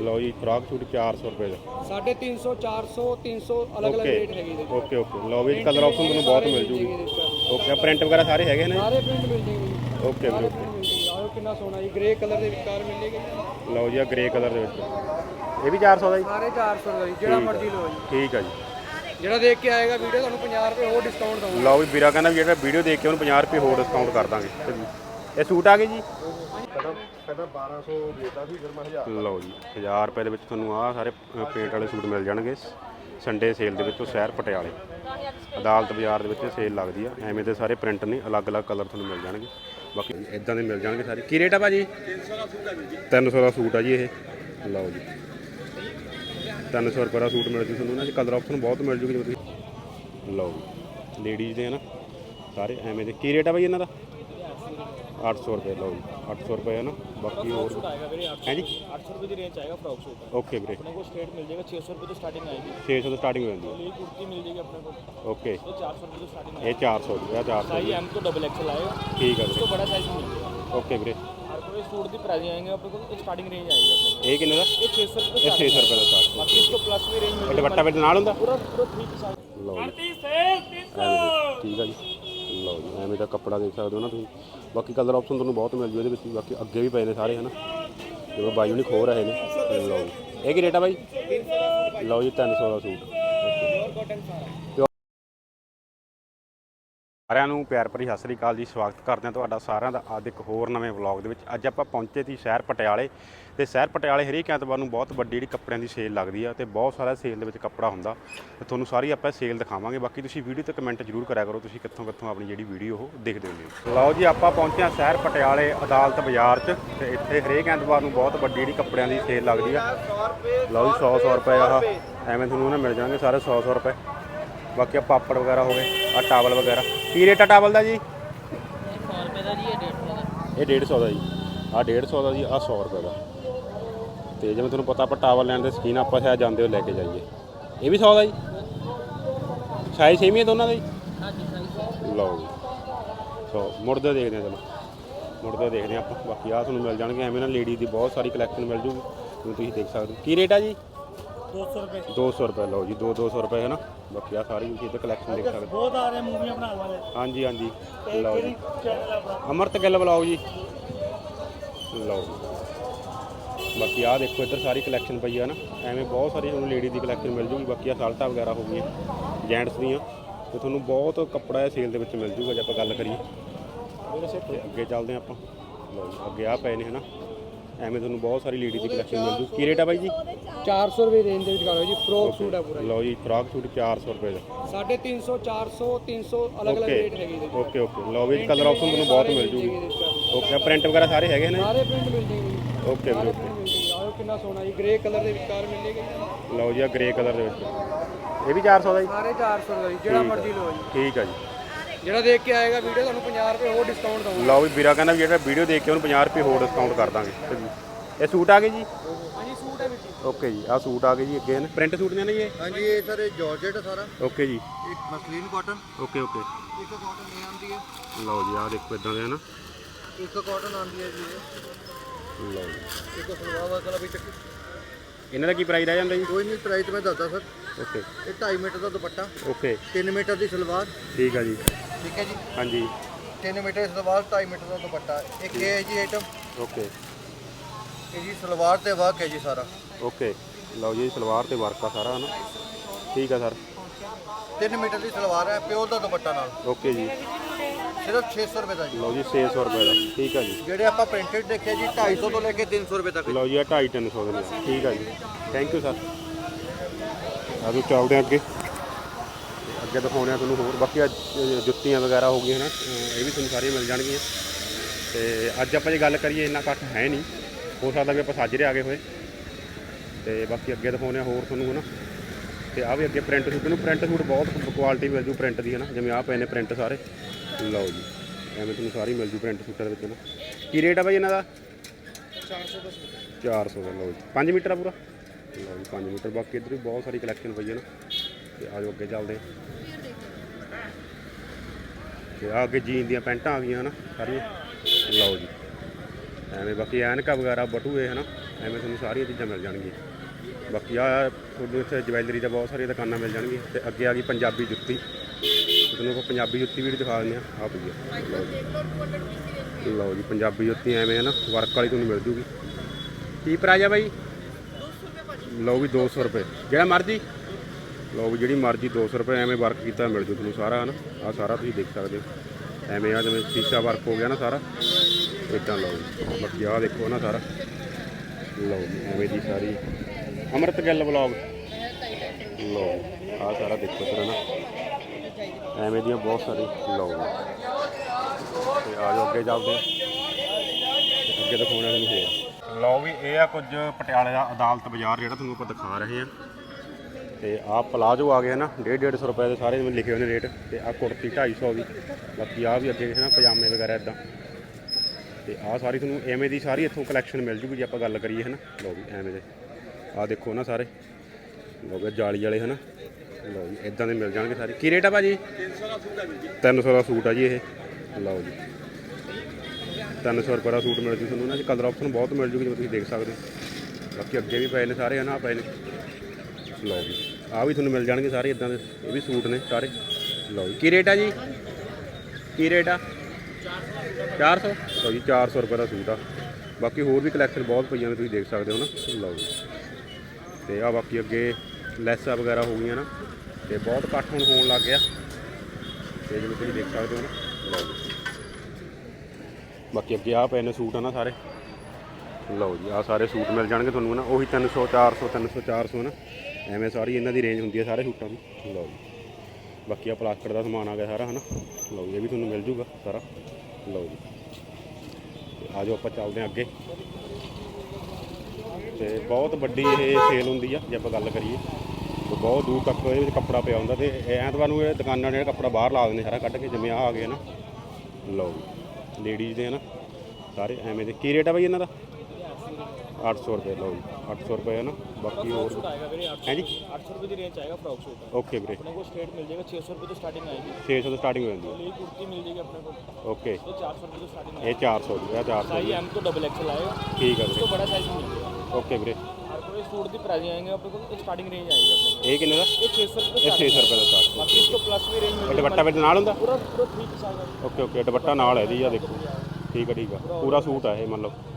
ਲਓ ਜੀ frock suit 400 ਰੁਪਏ ਦਾ। 350 400 300 ਅਲੱਗ ਅਲੱਗ ਓਕੇ। ਰੇਟ ਹੈਗੇ ਇਹਦੇ ਓਕੇ ਓਕੇ। ਲਓ ਵੀ ਕਲਰ ਆਪਸ਼ਨ ਤੁਹਾਨੂੰ ਬਹੁਤ ਮਿਲ ਜੂਗੀ। ਓਕੇ ਪ੍ਰਿੰਟ ਵਗੈਰਾ ਸਾਰੇ ਹੈਗੇ ਨੇ? ਸਾਰੇ ਪ੍ਰਿੰਟ ਮਿਲ ਜਾਣਗੇ ਓਕੇ ਵੀਰੇ ਓਕੇ ਮਿਲ ਜਾਣਗੇ। ਆਓ ਕਿੰਨਾ ਸੋਹਣਾ ਜੀ ਗ੍ਰੇ ਕਲਰ ਦੇ ਵਿਚਕਾਰ ਮਿਲੇਗਾ। ਲਓ ਜੀ ਆ ਗ੍ਰੇ ਕਲਰ ਦੇ ਵਿੱਚ। ਇਹ ਵੀ 400 ਦਾ ਜੀ? ਸਾਰੇ 400 ਦਾ ਜੀ ਜਿਹੜਾ। ਮਰਜ਼ੀ ਲਓ ਜੀ। ਠੀਕ ਆ ਜੀ। ਜਿਹੜਾ ਦੇਖ ਕੇ ਆਏਗਾ ਵੀਡੀਓ ਤੁਹਾਨੂੰ 50 ਰੁਪਏ ਹੋਰ ਡਿਸਕਾਊਂਟ ਦਵਾਂਗੇ ਲਓ ਵੀ ਵੀਰਾ ਕਹਿੰਦਾ ਵੀ ਜਿਹੜਾ ਵੀਡੀਓ ਦੇਖ ਕੇ ਉਹਨੂੰ 50 ਰੁਪਏ ਹੋਰ ਡਿਸਕਾਊਂਟ ਕਰ ਦਾਂਗੇ। ਤੇ ਇਹ ਸੂਟ ਆ ਗਏ ਜੀ? ਕਹਿੰਦਾ 1200 ਦੇਤਾ ਸੀ, ਫਿਰ ਮੈਂ 1000 ਲਓ ਜੀ 1000 ਰੁਪਏ ਦੇ ਵਿੱਚ ਤੁਹਾਨੂੰ ਆਹ ਸਾਰੇ ਪੇਂਟ ਵਾਲੇ ਸੂਟ ਮਿਲ ਜਾਣਗੇ। ਸੰਡੇ ਸੇਲ ਦੇ ਵਿੱਚੋਂ ਸ਼ਹਿਰ ਪਟਿਆਲੇ। ਅਦਾਲਤ ਬਾਜ਼ਾਰ ਦੇ ਵਿੱਚ ਸੇਲ ਲੱਗਦੀ ਆ। ਐਵੇਂ ਦੇ ਸਾਰੇ ਪ੍ਰਿੰਟ ਨੇ, ਅਲੱਗ-ਅਲੱਗ ਕਲਰ ਤੁਹਾਨੂੰ ਮਿਲ ਜਾਣਗੇ। ਬਾਕੀ ਇਦਾਂ ਦੇ ਮਿਲ ਜਾਣਗੇ ਸਾਰੇ। ਕੀ ਰੇਟ ਆ ਭਾਜੀ? 300 ਦਾ ਸੂਟ ਆ ਜੀ ਇਹ। ਲਓ ਜੀ। 300 ਰੁਪਏ ਦਾ ਸੂਟ ਮਿਲ ਜੂ ਤੁਹਾਨੂੰ ਨਾ। ਜੀ ਕਲਰ ਆਪਸ਼ਨ ਬਹੁਤ ਮਿਲ ਜੂਗੀ ਜਿਵੇਂ ਲਓ ਜੀ। ਲੇਡੀਜ਼ ਦੇ ਆ ਨਾ। ਸਾਰੇ ਐਵੇਂ ਦੇ। ਕੀ ਰੇਟ ਆ ਭਾਈ ਇਹਨਾਂ ਦਾ? 800 ਰੁਪਏ, ਲਓ ਜੀ। 800 ਰੁਪਏ ਹੈ ਨਾ ਬਾਕੀ ਹੋਰ ਆਏਗਾ ਵੀਰੇ 800 ਹੈ ਜੀ? 800 ਰੁਪਏ ਦੀ ਰੇਂਜ ਆਏਗਾ ਫਰੌਕ ਸੂਟ ਓਕੇ ਵੀਰੇ। ਆਪਣੇ ਕੋਲ ਸਟ੍ਰੇਟ ਮਿਲ ਜਾਏਗਾ 600 ਰੁਪਏ ਤੋਂ ਸਟਾਰਟਿੰਗ ਆਏਗੀ। 600 ਤੋਂ ਸਟਾਰਟਿੰਗ ਹੋ ਜਾਂਦੀ ਹੈ। ਇਹ ਕੁਰਤੀ ਮਿਲ ਜਾਏਗੀ ਆਪਣੇ ਕੋਲ। ਓਕੇ ਇਹ 400 ਰੁਪਏ ਤੋਂ ਸਟਾਰਟਿੰਗ ਆਏਗੀ ਇਹ 400 ਰੁਪਏ ਆ 400 ਸਾਈਜ਼ ਐਮ ਤੋਂ ਡਬਲ ਐਕਸਲ ਆਏਗਾ ਠੀਕ ਹੈ ਵੀਰੇ। ਇਸ ਤੋਂ ਬੜਾ ਸਾਈਜ਼ ਮਿਲ ਜਾਏਗਾ। ਓਕੇ ਵੀਰੇ। ਹਰ ਕੋਈ ਸੂਟ ਦੀ ਪ੍ਰਾਈਸ ਆਏਗੀ ਆਪਣੇ ਕੋਲ ਸਟਾਰਟਿੰਗ ਰੇਂਜ ਆਏਗੀ ਆਪਣੇ ਕੋਲ। ਇਹ ਕਿੰਨੇ ਦਾ? ਇਹ 600 ਰੁਪਏ ਇਹ 600 ਰੁਪਏ ਦਾ ਸਟਾਰਟ ਬਾਕੀ ਇਸ ਤੋਂ ਪਲੱਸ ਵੀ ਰੇਂਜ ਮਿਲ ਜਾਏਗੀ ਦੁਪੱਟਾ ਵਿੱਚ ਨਾਲ ਹੁੰਦਾ? ਪੂਰਾ ਪੂਰਾ 3% ਲਓ ਜੀ। 36 300 ਠੀਕ ਹੈ ਜੀ। ਲਓ ਜੀ, ਐਵੇਂ ਦਾ ਕੱਪੜਾ ਦੇਖ ਸਕਦੇ ਹੋ ਨਾ ਤੁਸੀਂ। ਬਾਕੀ ਕਲਰ ਆਪਸ਼ਨ ਤੁਹਾਨੂੰ ਬਹੁਤ ਮਿਲ ਜੂ ਇਹਦੇ ਵਿੱਚ ਵੀ। ਬਾਕੀ ਅੱਗੇ ਵੀ ਪਏ ਨੇ ਸਾਰੇ, ਹਨਾ। ਜਿਵੇਂ ਬਾਈ ਹੁਣੀ ਖੋ ਰਹੇ ਨੇ, ਤੇ ਲਓ ਜੀ। ਇਹ ਕੀ ਰੇਟ ਆ ਬਾਈ? ਲਓ ਜੀ 300 ਦਾ ਸੂਟ। ਓਕੇ ਸਾਰਿਆਂ ਨੂੰ ਪਿਆਰ ਭਰੀ ਸਤਿ ਸ੍ਰੀ ਅਕਾਲ ਜੀ, ਸਵਾਗਤ ਕਰਦੇ ਹਾਂ ਤੁਹਾਡਾ ਸਾਰਿਆਂ ਦਾ ਅੱਜ ਇੱਕ ਹੋਰ ਨਵੇਂ ਵਲੌਗ ਦੇ ਵਿੱਚ। ਅੱਜ ਆਪਾਂ ਪਹੁੰਚੇ ਸੀ ਸ਼ਹਿਰ ਪਟਿਆਲੇ ਤੇ ਸ਼ਹਿਰ ਪਟਿਆਲੇ ਹਰੇਕ ਐਤਵਾਰ ਨੂੰ ਬਹੁਤ ਵੱਡੀ ਜਿਹੜੀ ਕੱਪੜਿਆਂ ਦੀ ਸੇਲ ਲੱਗਦੀ ਆ ਤੇ ਬਹੁਤ ਸਾਰਾ ਸੇਲ ਦੇ ਵਿੱਚ ਕੱਪੜਾ ਹੁੰਦਾ। ਤੇ ਤੁਹਾਨੂੰ ਸਾਰੀ ਆਪਾਂ ਸੇਲ ਦਿਖਾਵਾਂਗੇ। ਬਾਕੀ ਤੁਸੀਂ ਵੀਡੀਓ ਤੇ ਕਮੈਂਟ ਜ਼ਰੂਰ ਕਰਿਆ ਕਰੋ, ਤੁਸੀਂ ਕਿੱਥੋਂ ਕਿੱਥੋਂ ਆਪਣੀ ਜਿਹੜੀ ਵੀਡੀਓ ਉਹ ਦੇਖਦੇ ਹੋ। ਲਓ ਜੀ, ਆਪਾਂ ਪਹੁੰਚੇ ਹਾਂ ਸ਼ਹਿਰ ਪਟਿਆਲੇ ਅਦਾਲਤ ਬਾਜ਼ਾਰ 'ਚ ਤੇ ਇੱਥੇ ਹਰੇਕ ਐਤਵਾਰ ਨੂੰ ਬਹੁਤ ਵੱਡੀ ਜਿਹੜੀ ਕੱਪੜਿਆਂ ਦੀ ਸੇਲ ਲੱਗਦੀ ਆ। ਲਓ ਜੀ 100 100 ਰੁਪਏ ਆਹ, ਐਵੇਂ ਤੁਹਾਨੂੰ ਨਾ ਮਿਲ ਜਾਣਗੇ ਸਾਰੇ 100 100 ਰੁਪਏ। ਬਾਕੀ ਆ ਪਾਪੜ ਵਗੈਰਾ ਹੋ ਗਏ ਆ ਟਾਵਲ ਵਗੈਰਾ। ਕੀ ਰੇਟ ਆ ਟਾਵਲ ਦਾ ਜੀ? 100 ਰੁਪਏ ਦਾ ਜੀ। ਇਹ 150 ਦਾ ਜੀ ਆ 150 ਦਾ ਜੀ ਆ 100 ਰੁਪਏ ਦਾ। ਤੇ ਜਿਵੇਂ ਤੁਹਾਨੂੰ ਪਤਾ, ਆਪਾਂ ਟਾਵਲ ਲੈਣ ਦੇ ਸਕੀਨ ਆਪਾਂ ਸ਼ਾਇਦ ਜਾਂਦੇ ਹੋ ਲੈ ਕੇ ਜਾਈਏ। ਇਹ ਵੀ 100 ਦਾ ਜੀ? ਸਾਈਜ਼ ਸੇਮ ਹੈ ਦੋਨਾਂ ਦਾ ਜੀ? ਹਾਂਜੀ ਸਾਈਜ਼ ਲਓ ਜੀ। ਸੋ ਮੁਰਦਾ ਦੇਖਦੇ ਆ, ਚਲੋ। ਮੁਰਦਾ ਦੇਖਦੇ ਆ ਆਪਾਂ। ਬਾਕੀ ਆ ਤੁਹਾਨੂੰ ਮਿਲ ਜਾਣਗੇ, ਐਵੇਂ ਨਾ ਲੇਡੀ ਦੀ ਬਹੁਤ ਸਾਰੀ ਕਲੈਕਸ਼ਨ ਮਿਲ ਜੂਗੀ। ਤੁਸੀਂ ਦੇਖ ਸਕਦੇ ਹੋ। ਕੀ ਰੇਟ ਆ ਜੀ? 200 ਰੁਪਏ। ਰੁਪਏ ਲਓ ਜੀ 2 200 ਰੁਪਏ ਹੈ ਨਾ। ਬਾਕੀ ਆ ਸਾਰੀ ਤੁਸੀਂ ਇੱਥੇ ਕਲੈਕਸ਼ਨ ਦੇਖ ਸਕਦੇ ਬਹੁਤ ਆ ਰਹੇ ਮੂਵੀਆਂ ਬਣਾਉਣ ਵਾਲੇ। ਹਾਂਜੀ ਹਾਂਜੀ। ਲਓ ਜੀ। ਅਮਰਤ ਗਿੱਲ ਬੁਲਾਓ ਜੀ। ਲਓ ਬਾਕੀ ਆ ਦੇਖੋ ਇੱਧਰ ਸਾਰੀ ਕਲੈਕਸ਼ਨ ਪਈ ਆ ਨਾ। ਐਵੇਂ ਬਹੁਤ ਸਾਰੀ ਤੁਹਾਨੂੰ ਲੇਡੀ ਦੀ ਕਲੈਕਸ਼ਨ ਮਿਲ ਜੂਗੀ। ਬਾਕੀ ਆ ਸਾਲਟਾ ਵਗੈਰਾ ਹੋ ਗਈਆਂ ਜੈਂਟਸ ਦੀਆਂ। ਤੇ ਤੁਹਾਨੂੰ ਬਹੁਤ ਕੱਪੜਾ ਸੇਲ ਦੇ ਵਿੱਚ ਮਿਲ ਜੂਗਾ ਜੇ ਆਪਾਂ ਗੱਲ ਕਰੀਏ। ਅੱਗੇ ਚੱਲਦੇ ਆਪਾਂ। ਲਓ ਜੀ ਅੱਗੇ ਆ ਪਏ ਨੇ ਹਨਾ ਐਵੇਂ ਤੁਹਾਨੂੰ ਬਹੁਤ ਸਾਰੀ ਲੇਡੀ ਦੀ ਕਲੈਕਸ਼ਨ ਮਿਲ ਜੂ। ਕੀ ਰੇਟ ਆ ਬਾਈ ਜੀ? 400 ਰੁਪਏ ਰੇਂਜ ਦੇ ਵਿਚਕਾਰ ਹੋਇਆ ਜੀ ਫਰੋਕ ਸੂਟ ਆ ਪੂਰਾ। ਲਓ ਜੀ ਫਰਾਕ ਸੂਟ 400 ਰੁਪਏ ਦਾ। 350 400 300 ਅਲੱਗ ਅਲੱਗ ਓਕੇ ਰੇਟ ਹੈਗੇ ਇਹਦੇ ਓਕੇ ਓਕੇ ਲਓ ਵੀ ਕਲਰ ਆਪਸ਼ਨ ਤੁਹਾਨੂੰ ਬਹੁਤ ਮਿਲ ਜੂਗੀ। ਓਕੇ ਪ੍ਰਿੰਟ ਵਗੈਰਾ ਸਾਰੇ ਹੈਗੇ ਨੇ? ਸਾਰੇ ਪ੍ਰਿੰਟ ਮਿਲ ਜਾਣਗੇ ਓਕੇ ਵੀਰੇ ਓਕੇ ਮਿਲ ਜਾਣਗੇ। ਆਓ ਕਿੰਨਾ ਸੋਹਣਾ ਜੀ ਗ੍ਰੇ ਕਲਰ ਦੇ ਵਿਚਕਾਰ ਮਿਲੇਗਾ ਲਓ ਜੀ ਆ ਗ੍ਰੇ ਕਲਰ ਦੇ ਵਿੱਚ। ਇਹ ਵੀ 400 ਦਾ ਜੀ? ਸਾਰੇ 400 ਦਾ ਜੀ ਜਿਹੜਾ। ਮਰਜ਼ੀ ਲਓ ਜੀ। ਠੀਕ ਆ ਜੀ। ਜਿਹੜਾ ਦੇਖ ਕੇ ਆਏਗਾ ਵੀਡੀਓ ਤੁਹਾਨੂੰ 50 ਰੁਪਏ ਹੋਰ ਡਿਸਕਾਊਂਟ ਦਵਾਂਗੇ ਲਓ ਵੀ ਵੀਰਾ ਕਹਿੰਦਾ ਵੀ ਜਿਹੜਾ ਵੀਡੀਓ ਦੇਖ ਕੇ ਉਹਨੂੰ 50 ਰੁਪਏ ਹੋਰ ਡਿਸਕਾਊਂਟ ਕਰ ਦਾਂਗੇ। ਤੇ ਇਹ ਸੂਟ ਆ ਗਏ ਜੀ? ਹਾਂਜੀ ਸੂਟ ਹੈ ਵਿੱਚ ਓਕੇ ਜੀ ਆ ਸੂਟ ਆ ਗਏ ਜੀ ਅੱਗੇ ਨੇ ਪ੍ਰਿੰਟ ਸੂਟ ਨੇ ਨਾ ਜੀ ਇਹ? ਹਾਂਜੀ ਇਹ ਸਰ ਜਾਰਜਟ ਸਾਰਾ। ਓਕੇ ਜੀ। ਇੱਕ ਮਸਲੀਨ ਕਾਟਨ ਓਕੇ ਓਕੇ। ਇੱਕ ਕਾਟਨ ਇਹ ਆਉਂਦੀ ਹੈ। ਲਓ ਜੀ ਆ ਦੇਖੋ ਇਦਾਂ ਦੇ ਹਨ ਇੱਕ ਕਾਟਨ ਆਉਂਦੀ ਹੈ ਜੀ ਇਹ। ਲਓ ਜੀ। ਇੱਕ ਸਲਵਾਰ ਵਾਲਾ ਵੀ ਚੱਕੀ। ਇਹਨਾਂ ਦਾ ਕੀ ਪ੍ਰਾਈਸ ਰਹਿ ਜਾਂਦਾ ਜੀ? ਕੋਈ ਨਹੀਂ ਪ੍ਰਾਈਸ ਮੈਂ ਦੱਸਦਾ ਸਰ। ਓਕੇ। ਇਹ 2.5 ਮੀਟਰ ਦਾ ਦੁਪੱਟਾ। ਓਕੇ। 3 ਮੀਟਰ ਦੀ ਸਲਵਾਰ। ਠੀਕ ਆ ਜੀ। ਠੀਕ ਹੈ ਜੀ? ਹਾਂਜੀ। 3 ਮੀਟਰ ਦੀ ਸਲਵਾਰ 2.5 ਮੀਟਰ ਦਾ ਦੁਪੱਟਾ। ਇੱਕ ਇਹ ਹੈ ਜੀ ਆਈਟਮ ਓਕੇ। ਇਹ ਜੀ ਸਲਵਾਰ ਤੇ ਵਰਕ ਹੈ ਜੀ ਸਾਰਾ। ਓਕੇ। ਲਓ ਜੀ ਸਲਵਾਰ ਤੇ ਵਰਕ ਆ ਸਾਰਾ ਹਨਾ? ਠੀਕ ਆ ਸਰ। 3 ਮੀਟਰ ਦੀ ਸਲਵਾਰ ਹੈ ਪਿਓਰ ਦਾ ਦੁਪੱਟਾ ਨਾਲ। ਓਕੇ ਜੀ। ਸਿਰਫ 600 ਰੁਪਏ ਦਾ ਜੀ। ਲਓ ਜੀ 600 ਰੁਪਏ ਦਾ। ਠੀਕ ਆ ਜੀ। ਜਿਹੜੇ ਆਪਾਂ ਪ੍ਰਿੰਟਡ ਦੇਖਿਆ ਜੀ 250 ਤੋਂ ਲੈ ਕੇ 300 ਰੁਪਏ ਤੱਕ। ਲਓ ਜੀ ਆ 2.5 300 ਦੇ ਠੀਕ ਆ ਜੀ। ਥੈਂਕ ਯੂ ਸਰ ਆਜੋ ਚੱਲਦੇ ਅੱਗੇ। ਅੱਗੇ ਦਿਖਾਉਂਦੇ ਆ ਤੁਹਾਨੂੰ ਹੋਰ, ਬਾਕੀ ਅੱਜ ਜੁੱਤੀਆਂ ਵਗੈਰਾ ਹੋ ਗਈਆਂ ਹਨਾ ਅਹ, ਇਹ ਵੀ ਤੁਹਾਨੂੰ ਸਾਰੀਆਂ ਮਿਲ ਜਾਣਗੀਆਂ। ਤੇ ਅੱਜ ਆਪਾਂ ਜੇ ਗੱਲ ਕਰੀਏ, ਇੰਨਾ ਇਕੱਠ ਹੈ ਨਹੀਂ। ਹੋ ਸਕਦਾ ਵੀ ਆਪਾਂ ਸਾਜਰੇ ਆ ਗਏ ਹੋਏ। ਤੇ ਬਾਕੀ ਅੱਗੇ ਦਿਖਾਉਂਦੇ ਆ ਹੋਰ ਤੁਹਾਨੂੰ, ਹਨਾ। ਤੇ ਆ ਵੀ ਅੱਗੇ ਪ੍ਰਿੰਟ ਸੂਟ ਨੂੰ ਪ੍ਰਿੰਟ ਸੂਟ ਬਹੁਤ ਕੁਆਲਿਟੀ ਮਿਲ ਜੂ ਪ੍ਰਿੰਟ ਦੀ, ਹਨਾ। ਜਿਵੇਂ ਆ ਪਏ ਨੇ ਪ੍ਰਿੰਟ ਸਾਰੇ। ਲਓ ਜੀ, ਐਵੇਂ ਤੁਹਾਨੂੰ ਸਾਰੀ ਮਿਲ ਜੂ ਪ੍ਰਿੰਟ ਸੂਟਾਂ ਦੇ ਵਿੱਚ ਨਾ ਕੀ ਰੇਟ ਆ ਬਾਈ ਇਹਨਾਂ ਦਾ? 400 ਦਾ ਸੂਟ। 400 ਦਾ ਲਓ ਜੀ 5 ਮੀਟਰ ਆ ਪੂਰਾ। ਲਓ ਜੀ 5 ਮੀਟਰ। ਬਾਕੀ ਇੱਧਰ ਵੀ ਬਹੁਤ ਸਾਰੀ ਕਲੈਕਸ਼ਨ ਪਈ ਹੈ ਨਾ ਤੇ ਆਜੋ ਅੱਗੇ ਚੱਲਦੇ। ਹਾਂ। ਤੇ ਆ ਅੱਗੇ ਜੀਨ ਦੀਆਂ ਪੈਂਟਾਂ ਆ ਗਈਆਂ ਹਨਾ ਸਾਰੀਆਂ। ਲਓ ਜੀ। ਐਵੇਂ ਬਾਕੀ ਐਨਕਾਂ ਵਗੈਰਾ ਬਟੂਏ ਹਨਾ ਐਵੇਂ ਤੁਹਾਨੂੰ ਸਾਰੀਆਂ ਚੀਜ਼ਾਂ ਮਿਲ ਜਾਣਗੀਆਂ। ਬਾਕੀ ਆ ਤੁਹਾਨੂੰ ਇੱਥੇ ਜਵੈਲਰੀ ਦਾ ਬਹੁਤ ਸਾਰੀਆਂ ਦੁਕਾਨਾਂ ਮਿਲ ਜਾਣਗੀਆਂ। ਤੇ ਅੱਗੇ ਆ ਗਈ ਪੰਜਾਬੀ ਜੁੱਤੀ। ਤੁਹਾਨੂੰ ਆਪਾਂ ਪੰਜਾਬੀ ਜੁੱਤੀ ਵੀ ਦਿਖਾ ਦਿੰਦੇ ਆ ਆ ਪਈ ਆ। ਲਓ ਜੀ। ਲਓ ਜੀ ਪੰਜਾਬੀ ਜੁੱਤੀ ਐਵੇਂ ਹੈ ਨਾ ਵਰਕ ਵਾਲੀ ਤੁਹਾਨੂੰ ਮਿਲ ਜੂਗੀ। ਕੀ ਪ੍ਰਾਈਸ ਆ ਬਾਈ? ਲਓ ਵੀ 200 ਰੁਪਏ। ਜਿਹੜਾ ਮਰਜ਼ੀ ਲਓ ਵੀ ਜਿਹੜੀ ਮਰਜ਼ੀ 200 ਰੁਪਏ ਐਵੇਂ ਵਰਕ ਕੀਤਾ, ਮਿਲ ਜੂ ਤੁਹਾਨੂੰ ਸਾਰਾ, ਹਨਾ? ਆ ਸਾਰਾ ਤੁਸੀਂ ਦੇਖ ਸਕਦੇ ਹੋ। ਐਵੇਂ ਆ ਜਿਵੇਂ ਸ਼ੀਸ਼ਾ ਵਰਕ ਹੋ ਗਿਆ ਨਾ ਸਾਰਾ। ਇਦਾਂ ਲਓ ਜੀ। ਬਾਕੀ ਆਹ ਦੇਖੋ ਨਾ ਸਾਰਾ। ਲਓ ਜੀ, ਐਵੇਂ ਦੀ ਸਾਰੀ। ਅਮਰਤ ਗਿੱਲ ਵਲੌਗ ਲਓ ਆ ਸਾਰਾ ਦੇਖੋ ਤੇਰਾ ਨਾ ਐਵੇਂ ਦੀਆਂ ਬਹੁਤ ਸਾਰੀ ਲਓ ਤੇ ਆ ਜਾਓ, ਅੱਗੇ ਚੱਲਦੇ ਆ ਅੱਗੇ ਦਿਖਾਉਣਾ ਤੁਹਾਨੂੰ ਹੋਰ। ਲਓ ਵੀ, ਇਹ ਆ ਕੁਝ ਪਟਿਆਲੇ ਦਾ ਅਦਾਲਤ ਬਾਜ਼ਾਰ ਜਿਹੜਾ ਤੁਹਾਨੂੰ ਆਪਾਂ ਦਿਖਾ ਰਹੇ ਆ ਤੇ ਆਹ ਪਲਾਜੋ ਆ ਗਿਆ ਨਾ 1.5 150 ਰੁਪਏ ਦੇ ਸਾਰੇ ਜਿਵੇਂ ਲਿਖੇ ਹੋਏ ਨੇ ਰੇਟ, ਤੇ ਆਹ ਕੁੜਤੀ 250 ਵੀ, ਬਾਕੀ ਆਹ ਵੀ ਅੱਗੇ ਹੈ ਨਾ ਪਜਾਮੇ ਵਗੈਰਾ ਇਦਾਂ। ਤੇ ਆਹ ਸਾਰੀ ਤੁਹਾਨੂੰ ਐਵੇਂ ਦੀ ਸਾਰੀ ਇੱਥੋਂ ਕਲੈਕਸ਼ਨ ਮਿਲ ਜੂਗੀ ਜੇ ਆਪਾਂ ਗੱਲ ਕਰੀਏ ਹੈ ਨਾ ਲਓ ਵੀ ਐਵੇਂ ਦੇ। ਆਹ ਦੇਖੋ ਨਾ ਸਾਰੇ। ਲਓ ਵੀ ਜਾਲੀ ਵਾਲੇ ਹੈ ਨਾ ਲਓ ਜੀ, ਇਦਾਂ ਦੇ ਮਿਲ ਜਾਣਗੇ ਸਾਰੇ। ਕੀ ਰੇਟ ਆ ਭਾਜੀ? 300 ਦਾ ਸੂਟ ਆ ਜੀ ਇਹ। ਲਓ ਜੀ। 300 ਰੁਪਏ ਦਾ ਸੂਟ ਮਿਲ ਜੂ ਤੁਹਾਨੂੰ ਨਾ। ਜੀ ਕਲਰ ਆਪਸ਼ਨ ਬਹੁਤ ਮਿਲ ਜੂਗੀ, ਜਿਵੇਂ ਤੁਸੀਂ ਦੇਖ ਸਕਦੇ ਹੋ। ਬਾਕੀ ਅੱਗੇ ਵੀ ਪਏ ਨੇ ਸਾਰੇ ਹਨਾ ਆਹ ਪਏ ਨੇ। ਲਓ ਜੀ। ਆਹ ਵੀ ਤੁਹਾਨੂੰ ਮਿਲ ਜਾਣਗੇ ਸਾਰੇ ਇਦਾਂ ਦੇ। ਇਹ ਵੀ ਸੂਟ ਨੇ ਸਾਰੇ। ਲਓ ਜੀ। ਕੀ ਰੇਟ ਆ ਜੀ? ਕੀ ਰੇਟ ਆ? 400 ਲਓ ਜੀ 400 ਰੁਪਏ ਦਾ ਸੂਟ ਆ। ਬਾਕੀ ਹੋਰ ਵੀ ਕਲੈਕਸ਼ਨ ਬਹੁਤ ਪਈਆਂ ਨੇ, ਤੁਸੀਂ ਦੇਖ ਸਕਦੇ ਹੋ ਨਾ। ਲਓ ਜੀ। ਤੇ ਆ ਬਾਕੀ ਅੱਗੇ ਲੈਸਾਂ ਵਗੈਰਾ ਹੋ ਗਈਆਂ ਨਾ। ਤੇ ਬਹੁਤ ਇਕੱਠ ਹੁਣ ਹੋਣ ਲੱਗ ਗਿਆ। ਤੇ ਜਿਵੇਂ ਤੁਸੀਂ ਦੇਖ ਸਕਦੇ ਹੋ ਨਾ। ਲਓ ਜੀ। ਬਾਕੀ ਅੱਗੇ ਆ ਪਏ ਨੇ ਸੂਟ ਆ ਨਾ ਸਾਰੇ। ਲਓ ਜੀ ਆ ਸਾਰੇ ਸੂਟ ਮਿਲ ਜਾਣਗੇ ਤੁਹਾਨੂੰ ਨਾ ਉਹੀ 300 400 300 400 ਨਾ ਐਵੇਂ ਸਾਰੀ ਇਹਨਾਂ ਦੀ ਰੇਂਜ ਹੁੰਦੀ ਹੈ ਸਾਰੇ ਸੂਟਾਂ ਦੀ। ਲਓ ਜੀ। ਬਾਕੀ ਆ ਪਲਾਸਟਿਕ ਦਾ ਸਮਾਨ ਆ ਗਿਆ ਸਾਰਾ ਹਨਾ? ਲਓ ਜੀ, ਇਹ ਵੀ ਤੁਹਾਨੂੰ ਮਿਲ ਜੂਗਾ ਸਾਰਾ। ਲਓ ਜੀ। ਤੇ ਆ ਜਾਓ ਆਪਾਂ ਚੱਲਦੇ ਹਾਂ ਅੱਗੇ। ਤੇ ਬਹੁਤ ਵੱਡੀ ਇਹ ਸੇਲ ਹੁੰਦੀ ਆ, ਜੇ ਆਪਾਂ ਗੱਲ ਕਰੀਏ। ਤੇ ਬਹੁਤ ਦੂਰ ਤੱਕ ਇਹਦੇ ਵਿੱਚ ਕੱਪੜਾ ਪਿਆ ਹੁੰਦਾ ਤੇ ਇਹ ਐਤਵਾਰ ਨੂੰ ਇਹ ਦੁਕਾਨਾਂ ਨੇ ਕੱਪੜਾ ਬਾਹਰ ਲਾ ਦਿੰਦੇ ਸਾਰਾ ਕੱਢ ਕੇ, ਜਿਵੇਂ ਆ ਆ ਗਏ ਨਾ ਲਓ ਜੀ। ਲੇਡੀਜ਼ ਦੇ ਆ ਨਾ ਸਾਰੇ ਐਵੇਂ ਦੇ। ਕੀ ਰੇਟ ਆ ਬਾਈ ਇਹਨਾਂ ਦਾ? 800 ਰੁਪਏ ਲਓ ਜੀ 800 ਰੁਪਏ ਹੈ ਨਾ ਬਾਕੀ ਹੋਰ ਆਏਗਾ ਹੈ ਜੀ? 800 ਰੁਪਏ ਦੀ ਰੇਂਜ ਆਏਗਾ ਫਰੌਕ ਓਕੇ ਵੀਰੇ। ਆਪਣੇ ਕੋਲ ਸਟ੍ਰੇਟ ਮਿਲ ਜਾਏਗਾ 600 ਰੁਪਏ ਤੋਂ ਸਟਾਰਟਿੰਗ ਆਏਗੀ। 600 ਤੋਂ ਸਟਾਰਟਿੰਗ ਹੋ ਜਾਂਦੀ ਹੈ। ਇਹ ਕੁੜਤੀ ਮਿਲ ਜਾਏਗੀ ਆਪਣੇ ਕੋਲ। ਓਕੇ ਇਹ 400 ਰੁਪਏ ਤੋਂ ਸਟਾਰਟਿੰਗ ਆਏਗੀ ਇਹ 400 ਰੁਪਏ ਆ 400 ਸਾਈਜ਼ ਐਮ ਤੋਂ ਡਬਲ ਐਕਸਲ ਆਏਗਾ ਠੀਕ ਹੈ ਵੀਰੇ। ਤੋਂ ਬੜਾ ਸਾਈਜ਼ ਮਿਲ ਜਾਏਗਾ। ਓਕੇ ਵੀਰੇ। ਹਰ ਕੋਈ ਸੂਟ ਦੀ ਪ੍ਰਾਈਸ ਆਏਗੀ ਆਪਣੇ ਕੋਲ ਸਟਾਰਟਿੰਗ ਰੇਂਜ ਆਏਗੀ ਆਪਣੇ ਇਹ ਕਿੰਨੇ ਦਾ? ਇਹ 600 ਰੁਪਏ ਇਹ 600 ਰੁਪਏ ਦਾ ਸਟਾਰਟ ਬਾਕੀ ਇਸ ਤੋਂ ਪਲੱਸ ਵੀ ਰੇਂਜ ਮਿਲ ਦੁਪੱਟਾ ਵਿੱਚ ਨਾਲ ਹੁੰਦਾ? ਪੂਰਾ ਪੂਰਾ ਠੀਕ ਸਾਈਜ਼ ਓਕੇ ਓਕੇ ਦੁਪੱਟਾ ਨਾਲ ਹੈ ਜੀ ਆ ਦੇਖੋ। ਠੀਕ ਹੈ ਠੀਕ ਹੈ ਪੂਰਾ ਸੂਟ ਆ ਇਹ ਮਤਲਬ।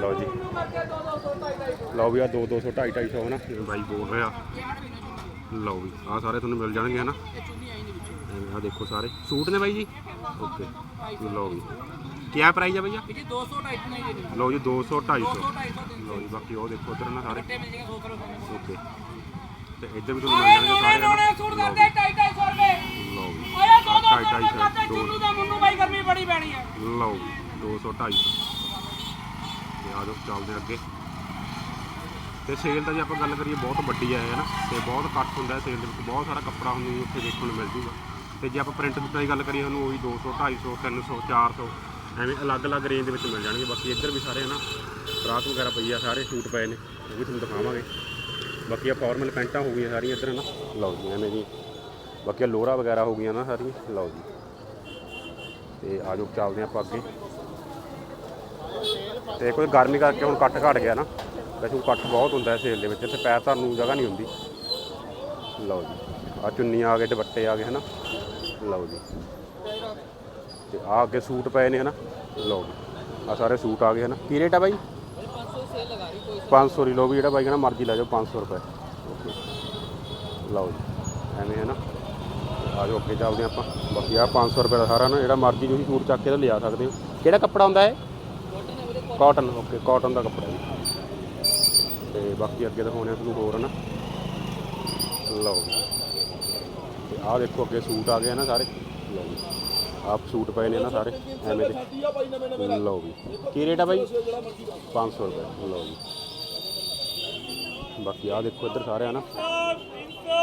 ਲਓ ਜੀ। ਲਓ ਵੀ ਆ 2 200 250 250 ਹਨਾ? ਇਹ ਬਾਈ ਬੋਲ ਰਿਹਾ। ਲਓ ਵੀ ਆ ਸਾਰੇ ਤੁਹਾਨੂੰ ਮਿਲ ਜਾਣਗੇ ਹਨਾ? ਆ ਦੇਖੋ ਸਾਰੇ। ਸੂਟ ਨੇ ਬਾਈ ਜੀ? ਓਕੇ। ਲਓ ਵੀ। ਕੀ ਪ੍ਰਾਈਸ ਹੈ ਭਈਆ? ਜੀ 200 250 ਨਹੀਂ ਜੀ। ਲਓ ਜੀ 200 250 250 ਲਓ ਜੀ ਬਾਕੀ ਉਹ ਦੇਖੋ ਉਧਰ ਨਾ ਸਾਰੇ। ਮਿਲ ਜਾਏਗਾ 100 ਰੁਪਏ ਓਕੇ। ਤੇ ਇੱਧਰ ਵੀ ਤੁਹਾਨੂੰ ਮਿਲ ਜਾਣਗੇ ਸਾਰੇ ਹਨਾ। ਸੂਟ ਲਓ ਕਰਦੇ ਵੀ, 250 ਰੁਪਏ। ਲਓ ਵੀ ਓਏ 200 ਢਾਈ ਢਾਈ ਰੁਪਏ ਸੌ, ਕਰਦੇ ਦੋ- ਚੁੰਨੂ ਦਾ ਮੁੰਨੂ ਬਾਈ ਗਰਮੀ ਬੜੀ ਪੈਣੀ ਹੈ ਲਓ ਵੀ 200 250 ਤੇ ਆਜੋ ਚੱਲਦੇ ਹਾਂ ਅੱਗੇ। ਤੇ ਸੇਲ ਦਾ ਜੇ ਆਪਾਂ ਗੱਲ ਕਰੀਏ, ਬਹੁਤ ਵੱਡੀ ਹੈ ਨਾ। ਤੇ ਬਹੁਤ ਇਕੱਠ ਹੁੰਦਾ ਸੇਲ ਦੇ ਵਿੱਚ। ਬਹੁਤ ਸਾਰਾ ਕੱਪੜਾ ਹੁੰਦਾ ਜੀ, ਉੱਥੇ ਦੇਖਣ ਨੂੰ ਮਿਲ ਜੂਗਾ। ਤੇ ਜੇ ਆਪਾਂ ਪ੍ਰਿੰਟ ਦੀ ਗੱਲ ਕਰੀਏ, ਸਾਨੂੰ ਉਹੀ 200 250 300 400 ਐਵੇਂ ਅਲੱਗ-ਅਲੱਗ ਰੇਂਜ ਦੇ ਵਿੱਚ ਮਿਲ ਜਾਣਗੇ। ਬਾਕੀ ਇੱਧਰ ਵੀ ਸਾਰੇ ਨਾ ਫਰਾਕ ਵਗੈਰਾ ਪਈ ਆ, ਸਾਰੇ ਸੂਟ ਪਏ ਨੇ। ਉਹ ਵੀ ਤੁਹਾਨੂੰ ਦਿਖਾਵਾਂਗੇ। ਬਾਕੀ ਆ ਫਾਰਮਲ ਪੈਂਟਾਂ ਹੋ ਗਈਆਂ ਸਾਰੀਆਂ ਇੱਧਰ ਨਾ ਲਓ ਜੀ, ਐਵੇਂ ਜੀ ਬਾਕੀ ਆਹ ਲੋਰਾ ਵਗੈਰਾ ਹੋ ਗਈਆਂ ਨਾ ਸਾਰੀਆਂ। ਲਓ ਜੀ। ਤੇ ਆ ਜਾਓ, ਚੱਲਦੇ ਹਾਂ ਆਪਾਂ ਅੱਗੇ। ਤੇ ਕੋਈ ਗਰਮੀ ਕਰਕੇ ਹੁਣ ਕੱਟ ਘਟ ਗਿਆ ਨਾ। ਵੈਸੇ ਹੁਣ ਕੱਟ ਬਹੁਤ ਹੁੰਦਾ ਹੈ ਸੇਲ ਦੇ ਵਿੱਚ, ਇੱਥੇ ਪੈਰ ਧਰਨ ਨੂੰ ਜਗ੍ਹਾ ਨਹੀਂ ਹੁੰਦੀ। ਲਓ ਜੀ ਆ ਚੁੰਨੀਆਂ ਆ ਗਏ, ਦੁਪੱਟੇ ਆ ਗਏ, ਹਨਾ। ਲਓ ਜੀ। ਤੇ ਆ ਅੱਗੇ ਸੂਟ ਪਏ ਨੇ, ਹਨਾ। ਲਓ ਜੀ ਆ ਸਾਰੇ ਸੂਟ ਆ ਗਏ, ਹਨਾ। ਕੀ ਰੇਟ ਆ ਬਾਈ? 500 ਦੀ ਲਓ ਵੀ, ਜਿਹੜਾ ਬਾਈ ਕਹਿੰਦਾ ਮਰਜ਼ੀ ਲੈ ਜਾਓ 500 ਰੁਪਏ। ਓਕੇ ਲਓ ਜੀ, ਐਵੇਂ ਹੈ ਨਾ ਆ ਜਾਓ, ਅੱਗੇ ਚੱਲਦੇ ਹਾਂ ਆਪਾਂ। ਬਾਕੀ ਆ 500 ਰੁਪਏ ਦਾ ਸਾਰਾ ਨਾ, ਜਿਹੜਾ ਮਰਜ਼ੀ ਤੁਸੀਂ ਸੂਟ ਚੱਕ ਕੇ ਤਾਂ ਲਿਆ ਸਕਦੇ ਹੋ। ਕਿਹੜਾ ਕੱਪੜਾ ਹੁੰਦਾ ਹੈ ਕਾਟਨ ਓਕੇ ਕਾਟਨ ਦਾ ਕੱਪੜਾ ਜੀ। ਤੇ ਬਾਕੀ ਅੱਗੇ ਦਿਖਾਉਣੇ ਤੁਹਾਨੂੰ ਹੋਰ ਨਾ ਲਓ ਜੀ। ਤੇ ਆਹ ਦੇਖੋ ਅੱਗੇ ਸੂਟ ਆ ਗਏ ਨਾ ਸਾਰੇ। ਲਓ ਜੀ। ਆਪ ਸੂਟ ਪਏ ਨੇ ਨਾ ਸਾਰੇ ਐਵੇਂ ਦੇ। ਲਓ ਵੀ ਕੀ ਰੇਟ ਆ ਬਾਈ? 500 ਰੁਪਏ। ਲਓ ਜੀ। ਬਾਕੀ ਆਹ ਦੇਖੋ ਇੱਧਰ ਸਾਰੇ ਆ ਨਾ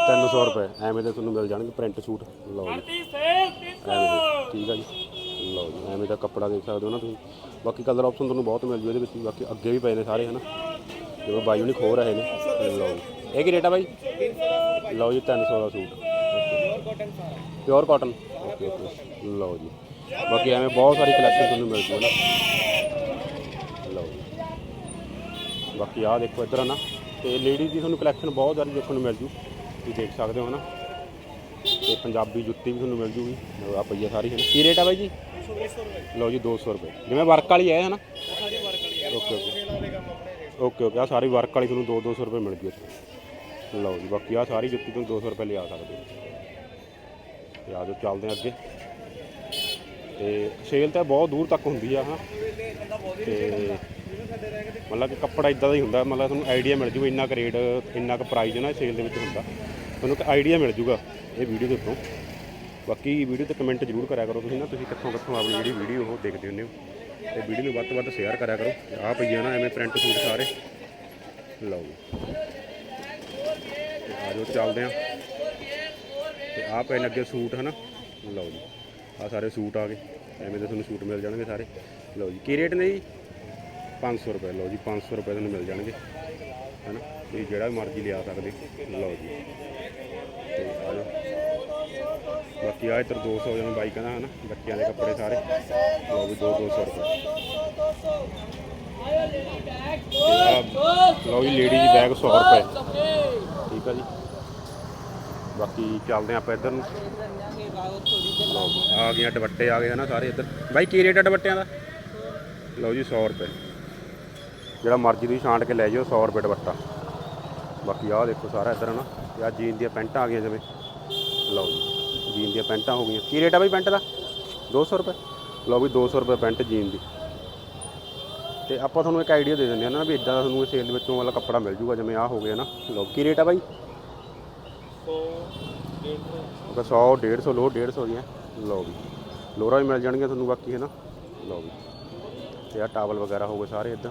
300 ਰੁਪਏ। ਐਵੇਂ ਦੇ ਤੁਹਾਨੂੰ ਮਿਲ ਜਾਣਗੇ ਪ੍ਰਿੰਟ ਸੂਟ। ਲਓ ਜੀ। ਠੀਕ ਆ ਜੀ। ਲਓ ਜੀ, ਐਵੇਂ ਦਾ ਕੱਪੜਾ ਦੇਖ ਸਕਦੇ ਹੋ ਨਾ ਤੁਸੀਂ। ਬਾਕੀ ਕਲਰ ਆਪਸ਼ਨ ਤੁਹਾਨੂੰ ਬਹੁਤ ਮਿਲ ਜੂ ਇਹਦੇ ਵਿੱਚ ਬਾਕੀ ਅੱਗੇ ਵੀ ਪਏ ਨੇ ਸਾਰੇ, ਹਨਾ। ਜਿਵੇਂ ਬਾਈ ਹੁਣੀ ਖੋ ਰਹੇ ਨੇ ਲਓ ਜੀ। ਇਹ ਕੀ ਰੇਟ ਆ ਬਾਈ? ਲਓ ਜੀ 300 ਦਾ suit. Pure cotton okay okay ਲਓ ਜੀ। ਬਾਕੀ ਐਵੇਂ ਬਹੁਤ ਸਾਰੀ ਕਲੈਕਸ਼ਨ ਤੁਹਾਨੂੰ ਮਿਲ ਜੂ ਨਾ ਲਓ ਜੀ। ਬਾਕੀ ਆਹ ਦੇਖੋ ਇੱਧਰ ਆ ਨਾ ਤੇ ਲੇਡੀਜ਼ ਦੀ ਤੁਹਾਨੂੰ ਕਲੈਕਸ਼ਨ ਬਹੁਤ ਸਾਰੀ ਦੇਖਣ ਨੂੰ ਮਿਲ ਜੂ। ਤੁਸੀਂ ਦੇਖ ਸਕਦੇ ਹੋ ਨਾ ਤੇ ਪੰਜਾਬੀ ਜੁੱਤੀ ਵੀ ਤੁਹਾਨੂੰ ਮਿਲ ਜੂਗੀ। ਆ ਪਈ ਆ ਸਾਰੀ ਹੈ ਕੀ ਰੇਟ ਆ ਬਾਈ ਜੀ? ਲਓ ਜੀ 200 ਰੁਪਏ। ਜਿਵੇਂ ਵਰਕ ਵਾਲੀ ਹੈ ਹਨਾ ਓਕੇ ਓਕੇ। ਓਕੇ ਓਕੇ ਆ ਸਾਰੀ ਵਰਕ ਵਾਲੀ ਤੁਹਾਨੂੰ 2 200 ਰੁਪਏ ਮਿਲ ਜੂ ਇੱਥੇ। ਲਓ ਜੀ, ਬਾਕੀ ਆ ਸਾਰੀ ਜੁੱਤੀ ਤੁਹਾਨੂੰ 200 ਰੁਪਏ ਲਿਆ ਸਕਦੇ ਹੋ। ਤੇ ਆ ਜਾਓ, ਚੱਲਦੇ ਹਾਂ ਅੱਗੇ। ਤੇ ਸੇਲ ਤਾਂ ਬਹੁਤ ਦੂਰ ਤੱਕ ਹੁੰਦੀ ਆ, ਹਾਂ। ਤੇ ਮਤਲਬ ਕਿ ਕੱਪੜਾ ਇਦਾਂ ਦਾ ਹੀ ਹੁੰਦਾ, ਮਤਲਬ ਤੁਹਾਨੂੰ ਆਈਡੀਆ ਮਿਲ ਜੂਗਾ ਇੰਨਾ ਕੁ ਰੇਟ, ਇੰਨਾ ਕੁ ਪ੍ਰਾਈਸ ਨਾ ਸੇਲ ਦੇ ਵਿੱਚ ਹੁੰਦਾ। ਤੁਹਾਨੂੰ ਇੱਕ ਆਈਡੀਆ ਮਿਲ ਜੂਗਾ ਇਹ ਵੀਡੀਓ ਦੇ ਉੱਤੋਂ ਬਾਕੀ ਵੀਡੀਓ ਤੇ ਕਮੈਂਟ ਜ਼ਰੂਰ ਕਰਿਆ ਕਰੋ ਤੁਸੀਂ ਨਾ, ਤੁਸੀਂ ਕਿੱਥੋਂ ਕਿੱਥੋਂ ਆਪਣੀ ਜਿਹੜੀ ਵੀਡੀਓ ਉਹ ਦੇਖਦੇ ਹੁੰਦੇ ਹੋ। ਤੇ ਵੀਡੀਓ ਨੂੰ ਵੱਧ ਤੋਂ ਵੱਧ ਸ਼ੇਅਰ ਕਰਿਆ ਕਰੋ। ਆਹ ਪਈਆਂ ਨਾ ਐਵੇਂ ਪ੍ਰਿੰਟ ਸੂਟ ਸਾਰੇ। ਲਓ ਜੀ। ਤੇ ਆ ਜਾਓ, ਚੱਲਦੇ ਆ ਤੇ ਆਹ ਪਏ ਅੱਗੇ ਸੂਟ, ਹਨਾ? ਲਓ ਜੀ। ਆਹ ਸਾਰੇ ਸੂਟ ਆ ਗਏ। ਐਵੇਂ ਦੇ ਤੁਹਾਨੂੰ ਸੂਟ ਮਿਲ ਜਾਣਗੇ ਸਾਰੇ। ਲਓ ਜੀ। ਕੀ ਰੇਟ ਨੇ ਜੀ? 500 ਰੁਪਏ। ਲਓ ਜੀ 500 ਰੁਪਏ ਤੁਹਾਨੂੰ ਮਿਲ ਜਾਣਗੇ। ਹੈਨਾ? ਤੁਸੀਂ ਜਿਹੜਾ ਵੀ ਮਰਜ਼ੀ ਲਿਆ ਸਕਦੇ। ਲਓ ਜੀ। ਬਾਕੀ ਆ ਇੱਧਰ 200 ਜਿਵੇਂ ਬਾਈ ਕਹਿੰਦਾ ਹਨਾ? ਬੱਚਿਆਂ ਦੇ ਕੱਪੜੇ ਸਾਰੇ। ਲਓ ਵੀ 2 200 ਰੁਪਏ। ਤੇ ਲਓ ਜੀ ਲੇਡੀਜ਼ ਬੈਗ 100 ਰੁਪਏ। ਠੀਕ ਆ ਜੀ। ਬਾਕੀ ਚੱਲਦੇ ਆਪਾਂ ਇੱਧਰ ਨੂੰ। ਲਓ ਜੀ, ਆ ਗਈਆਂ ਦੁਪੱਟੇ ਆ ਗਏ ਹਨਾ ਸਾਰੇ ਇੱਧਰ। ਬਾਈ ਕੀ ਰੇਟ ਆ ਦੁਪੱਟਿਆਂ ਦਾ? ਲਓ ਜੀ 100 ਰੁਪਏ। ਜਿਹੜਾ ਮਰਜ਼ੀ ਤੁਸੀਂ ਛਾਂਟ ਕੇ ਲੈ ਜਾਓ 100 ਰੁਪਏ ਦੁਪੱਟਾ। ਬਾਕੀ ਆਹ ਦੇਖੋ ਸਾਰਾ ਇੱਧਰ ਹਨਾ? ਤੇ ਆ ਜੀਨ ਦੀਆਂ ਪੈਂਟਾਂ ਆ ਗਈਆਂ ਜਿਵੇਂ। ਲਓ ਜੀ। ਜੀਨ ਦੀਆਂ ਪੈਂਟਾਂ ਹੋ ਗਈਆਂ। ਕੀ ਰੇਟ ਆ ਬਾਈ ਪੈਂਟ ਦਾ? 200 ਰੁਪਏ। ਲਓ ਵੀ 200 ਰੁਪਏ ਪੈਂਟ ਜੀਨ ਦੀ। ਤੇ ਆਪਾਂ ਤੁਹਾਨੂੰ ਇੱਕ ਆਈਡੀਆ ਦੇ ਦਿੰਦੇ ਹਾਂ ਨਾ ਵੀ ਇਦਾਂ ਦਾ ਤੁਹਾਨੂੰ ਸੇਲ ਵਿੱਚੋਂ ਵਾਲਾ ਕੱਪੜਾ ਮਿਲ ਜੂਗਾ, ਜਿਵੇਂ ਆਹ ਹੋ ਗਿਆ ਨਾ। ਲਓ, ਕੀ ਰੇਟ ਆ ਬਾਈ? 100 150 ਲੋ 150 ਦੀਆਂ। ਲਓ ਵੀ। ਲੋਰਾ ਵੀ ਮਿਲ ਜਾਣਗੀਆਂ ਤੁਹਾਨੂੰ ਬਾਕੀ, ਹੈ ਨਾ? ਲਓ ਵੀ। ਤੇ ਆ ਟਾਵਲ ਵਗੈਰਾ ਹੋ ਗਏ ਸਾਰੇ ਇਦਾਂ।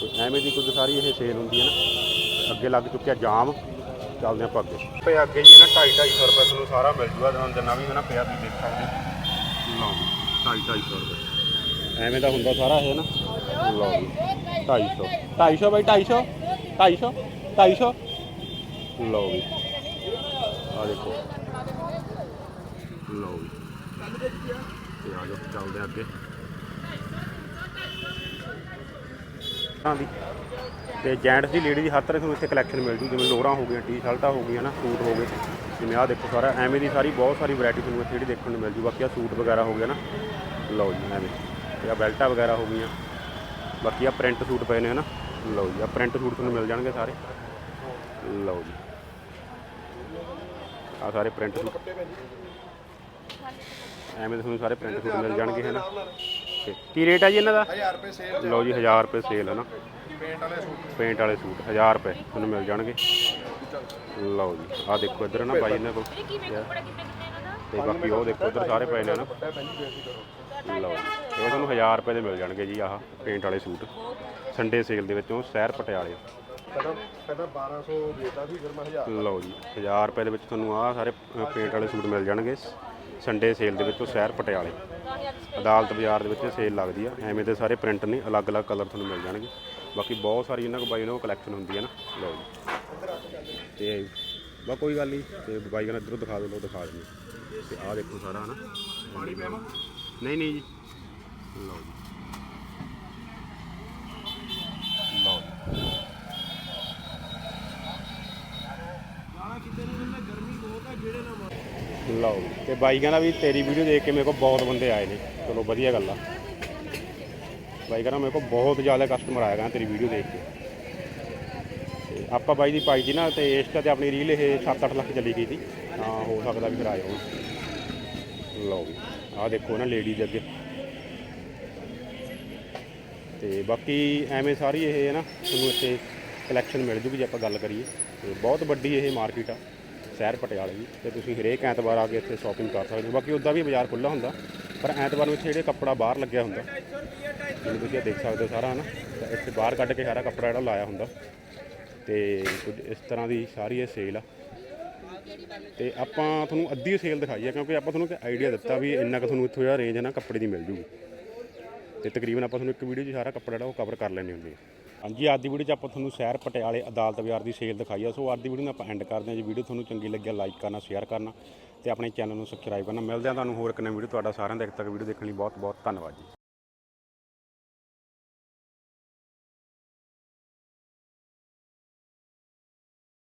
ਤੇ ਐਵੇਂ ਦੀ ਕੁਝ ਸਾਰੀ ਇਹ ਸੇਲ ਹੁੰਦੀ ਹੈ ਨਾ। ਅੱਗੇ ਲੱਗ ਚੁੱਕਿਆ ਜਾਮ। ਚੱਲਦੇ ਆਪਾਂ ਅੱਗੇ ਪਿਆ ਅੱਗੇ ਜੀ ਨਾ 2.5 250 ਰੁਪਏ ਤੁਹਾਨੂੰ ਸਾਰਾ ਮਿਲ ਜੂਗਾ ਤੁਹਾਨੂੰ ਜਿੰਨਾ ਵੀ ਹੈ ਨਾ ਪਿਆ ਤੁਸੀਂ ਦੇਖ ਸਕਦੇ। ਲਓ ਜੀ 2.5 250 ਰੁਪਏ। ਐਵੇਂ ਦਾ ਹੁੰਦਾ ਸਾਰਾ ਇਹ ਨਾ। ਲਓ ਜੀ 250 250 ਬਾਈ 250 250 250 ਲਓ ਵੀ ਆ ਦੇਖੋ। ਲਓ ਵੀ ਤੇ ਆ ਜਾਓ ਚੱਲਦੇ ਅੱਗੇ। ਹਾਂ ਦੀ ਤੇ ਜੈਂਟਸ ਦੀ ਲੇਡੀ ਦੀ ਹਰ ਤਰ੍ਹਾਂ ਤੁਹਾਨੂੰ ਇੱਥੇ ਕਲੈਕਸ਼ਨ ਮਿਲ ਜੂ ਜਿਵੇਂ ਲੋਰਾਂ ਹੋ ਗਈਆਂ ਟੀ-ਸ਼ਰਟਾਂ ਹੋ ਗਈਆਂ ਨਾ ਸੂਟ ਹੋ ਗਏ। ਜਿਵੇਂ ਆਹ ਦੇਖੋ ਸਾਰਾ ਐਵੇਂ ਦੀ ਸਾਰੀ ਬਹੁਤ ਸਾਰੀ ਵੈਰਾਈਟੀ ਤੁਹਾਨੂੰ ਇੱਥੇ ਜਿਹੜੀ ਦੇਖਣ ਨੂੰ ਮਿਲ ਜੂ। ਬਾਕੀ ਆ ਸੂਟ ਵਗੈਰਾ ਹੋ ਗਿਆ ਨਾ ਲਓ ਜੀ ਐਵੇਂ। ਤੇ ਆ ਬੈਲਟਾਂ ਵਗੈਰਾ ਹੋ ਗਈਆਂ। ਬਾਕੀ ਆ ਪ੍ਰਿੰਟ ਸੂਟ ਪਏ ਨੇ ਹਨਾ। ਲਓ ਜੀ ਆ ਪ੍ਰਿੰਟ ਸੂਟ ਤੁਹਾਨੂੰ ਮਿਲ ਜਾਣਗੇ ਸਾਰੇ। ਲਓ ਜੀ। ਆ ਸਾਰੇ ਪ੍ਰਿੰਟ ਸੂਟ। ਐਵੇਂ ਦੇ ਤੁਹਾਨੂੰ ਸਾਰੇ ਪ੍ਰਿੰਟ ਸੂਟ ਮਿਲ ਜਾਣਗੇ ਹਨਾ। ਕੀ ਰੇਟ ਆ ਜੀ ਇਹਨਾਂ ਦਾ? 1000 ਰੁਪਏ ਸੇਲ ਲਓ ਜੀ 1000 ਰੁਪਏ ਸੇਲ ਹੈ ਨਾ ਪੇਂਟ ਵਾਲੇ ਸੂਟ? ਪੇਂਟ ਵਾਲੇ ਸੂਟ 1000 ਰੁਪਏ ਤੁਹਾਨੂੰ ਮਿਲ ਜਾਣਗੇ। ਲਓ ਜੀ ਆ ਦੇਖੋ ਇੱਧਰ ਨਾ ਬਾਈ ਇਹਨਾਂ ਕੋਲ। ਤੇ ਬਾਕੀ ਉਹ ਦੇਖੋ ਇੱਧਰ ਸਾਰੇ ਪਏ ਨੇ ਨਾ। ਲਓ ਜੀ। ਇਹ ਤੁਹਾਨੂੰ 1000 ਰੁਪਏ ਦੇ ਮਿਲ ਜਾਣਗੇ ਜੀ ਆਹ ਪੇਂਟ ਵਾਲੇ ਸੂਟ। ਸੰਡੇ ਸੇਲ ਦੇ ਵਿੱਚੋਂ ਸ਼ਹਿਰ ਪਟਿਆਲੇ। ਪਹਿਲਾਂ ਪਹਿਲਾਂ 1200 ਦੇਤਾ ਸੀ ਫਿਰ ਮੈਂ 1000 ਲਓ ਜੀ 1000 ਰੁਪਏ ਦੇ ਵਿੱਚ ਤੁਹਾਨੂੰ ਆਹ ਸਾਰੇ ਪੇਂਟ ਵਾਲੇ ਸੂਟ ਮਿਲ ਜਾਣਗੇ। ਸੰਡੇ ਸੇਲ ਦੇ ਵਿੱਚੋਂ ਸ਼ਹਿਰ ਪਟਿਆਲੇ। ਅਦਾਲਤ ਬਾਜ਼ਾਰ ਦੇ ਵਿੱਚ ਸੇਲ ਲੱਗਦੀ ਆ। ਐਵੇਂ ਦੇ ਸਾਰੇ ਪ੍ਰਿੰਟ ਨੇ ਅਲੱਗ-ਅਲੱਗ ਕਲਰ ਤੁਹਾਨੂੰ ਮਿਲ ਜਾਣਗੇ। ਬਾਕੀ ਬਹੁਤ ਸਾਰੀ ਇਹਨਾਂ ਕੋਲ ਬਾਈ ਉਹਨਾਂ ਕੋਲ ਕਲੈਕਸ਼ਨ ਹੁੰਦੀ ਹੈ ਨਾ। ਲਓ ਜੀ। ਤੇ ਬਾ ਕੋਈ ਗੱਲ ਨਹੀਂ ਤੇ ਬਾਈ ਕਹਿੰਦਾ ਇੱਧਰੋਂ ਦਿਖਾ ਦਿਓ ਲਓ ਦਿਖਾ ਦਿੰਦੇ। ਤੇ ਆਹ ਦੇਖੋ ਸਾਰਾ ਹਨਾ। ਪਾਣੀ ਪਿਆਵਾਂ ਨਹੀਂ ਨਹੀਂ ਜੀ। ਲਓ ਜੀ। ਲਓ ਜੀ। ਲਓ। ਤੇ ਬਾਈ ਕਹਿੰਦਾ ਵੀ ਤੇਰੀ ਵੀਡੀਓ ਦੇਖ ਕੇ ਮੇਰੇ ਕੋਲ ਬਹੁਤ ਬੰਦੇ ਆਏ ਨੇ। ਚਲੋ ਵਧੀਆ ਗੱਲ ਆ। ਬਾਈ ਕਰਾਂ ਮੇਰੇ ਕੋਲ ਬਹੁਤ ਜ਼ਿਆਦਾ ਕਸਟਮਰ ਆਇਆ ਕਹਿੰਦਾ ਤੇਰੀ ਵੀਡੀਓ ਦੇਖ ਕੇ। ਤੇ ਆਪਾਂ ਬਾਈ ਦੀ ਪਾਈ ਸੀ ਨਾ ਤੇ ਇੰਸਟਾ ਤੇ ਆਪਣੀ ਰੀਲ ਇਹ 7-8 ਲੱਖ ਚੱਲੀ ਗਈ ਸੀ। ਤਾਂ ਹੋ ਸਕਦਾ ਵੀ ਫਿਰ ਆਏ ਹੋਣ। ਲਓ ਵੀ, ਆਹ ਦੇਖੋ ਨਾ ਲੇਡੀਜ਼ ਅੱਗੇ। ਤੇ ਬਾਕੀ ਐਵੇਂ ਸਾਰੀ ਇਹ ਹੈ ਨਾ, ਤੁਹਾਨੂੰ ਇੱਥੇ ਕਲੈਕਸ਼ਨ ਮਿਲ ਜੂਗੀ ਜੇ ਆਪਾਂ ਗੱਲ ਕਰੀਏ। ਤੇ ਬਹੁਤ ਵੱਡੀ ਇਹ ਮਾਰਕੀਟ ਆ, ਸ਼ਹਿਰ ਪਟਿਆਲੇ ਦੀ। ਤੇ ਤੁਸੀਂ ਹਰੇਕ ਐਤਵਾਰ ਆ ਕੇ ਇੱਥੇ ਸ਼ਾਪਿੰਗ ਕਰ ਸਕਦੇ ਹੋ। ਬਾਕੀ ਉੱਦਾਂ ਵੀ ਬਾਜ਼ਾਰ ਖੁੱਲ੍ਹਾ ਹੁੰਦਾ, ਪਰ ਐਤਵਾਰ ਨੂੰ ਇੱਥੇ ਜਿਹੜੇ ਕੱਪੜਾ ਬਾਹਰ ਲੱਗਿਆ ਹੁੰਦਾ ਜਿਵੇਂ ਤੁਸੀਂ ਇਹ ਦੇਖ ਸਕਦੇ ਹੋ ਸਾਰਾ, ਹਨਾ? ਤਾਂ ਇੱਥੇ ਬਾਹਰ ਕੱਢ ਕੇ ਸਾਰਾ ਕੱਪੜਾ ਜਿਹੜਾ ਲਾਇਆ ਹੁੰਦਾ। ਤੇ ਕੁਝ ਇਸ ਤਰ੍ਹਾਂ ਦੀ ਸਾਰੀ ਇਹ ਸੇਲ ਆ। ਤੇ ਆਪਾਂ ਤੁਹਾਨੂੰ ਅੱਧੀ ਸੇਲ ਦਿਖਾਈ ਆ, ਕਿਉਂਕਿ ਆਪਾਂ ਤੁਹਾਨੂੰ ਇੱਕ ਆਈਡੀਆ ਦਿੱਤਾ ਵੀ ਇੰਨਾ ਕੁ ਤੁਹਾਨੂੰ ਇੱਥੋਂ ਜਿਹੜਾ ਰੇਂਜ ਹੈ ਨਾ, ਕੱਪੜੇ ਦੀ ਮਿਲ ਜੂਗੀ। ਤੇ ਤਕਰੀਬਨ ਆਪਾਂ ਤੁਹਾਨੂੰ ਇੱਕ ਵੀਡੀਓ 'ਚ ਸਾਰਾ ਕੱਪੜਾ ਜਿਹੜਾ ਉਹ ਕਵਰ ਕਰ ਲੈਣੇ ਹੁੰਦੇ ਆ। ਹਾਂਜੀ, ਅੱਜ ਦੀ ਵੀਡੀਓ 'ਚ ਆਪਾਂ ਤੁਹਾਨੂੰ ਸ਼ਹਿਰ ਪਟਿਆਲੇ ਅਦਾਲਤ ਬਾਜ਼ਾਰ ਦੀ ਸੇਲ ਦਿਖਾਈ ਆ। ਸੋ ਅੱਜ ਦੀ ਵੀਡੀਓ ਨੂੰ ਆਪਾਂ ਐਂਡ ਕਰਦੇ ਹਾਂ। ਜੇ ਵੀਡੀਓ ਤੁਹਾਨੂੰ ਚੰਗੀ ਲੱਗਿਆ ਲਾਈਕ ਕਰਨਾ ਸ਼ੇਅਰ ਕਰਨਾ ਤੇ ਆਪਣੇ ਚੈਨਲ ਨੂੰ ਸਬਸਕ੍ਰਾਈਬ ਕਰਨਾ। ਮਿਲਦੇ ਆ ਤੁਹਾਨੂੰ ਹੋਰ ਇੱਕ ਨਵੀਂ ਵੀਡੀਓ ਤੁਹਾਡਾ ਸਾਰਿਆਂ ਦਾ ਇੱਕ ਤੱਕ ਵੀਡੀਓ ਦੇਖਣ ਲਈ ਬਹੁਤ ਬਹੁਤ ਧੰਨਵਾਦ ਜੀ।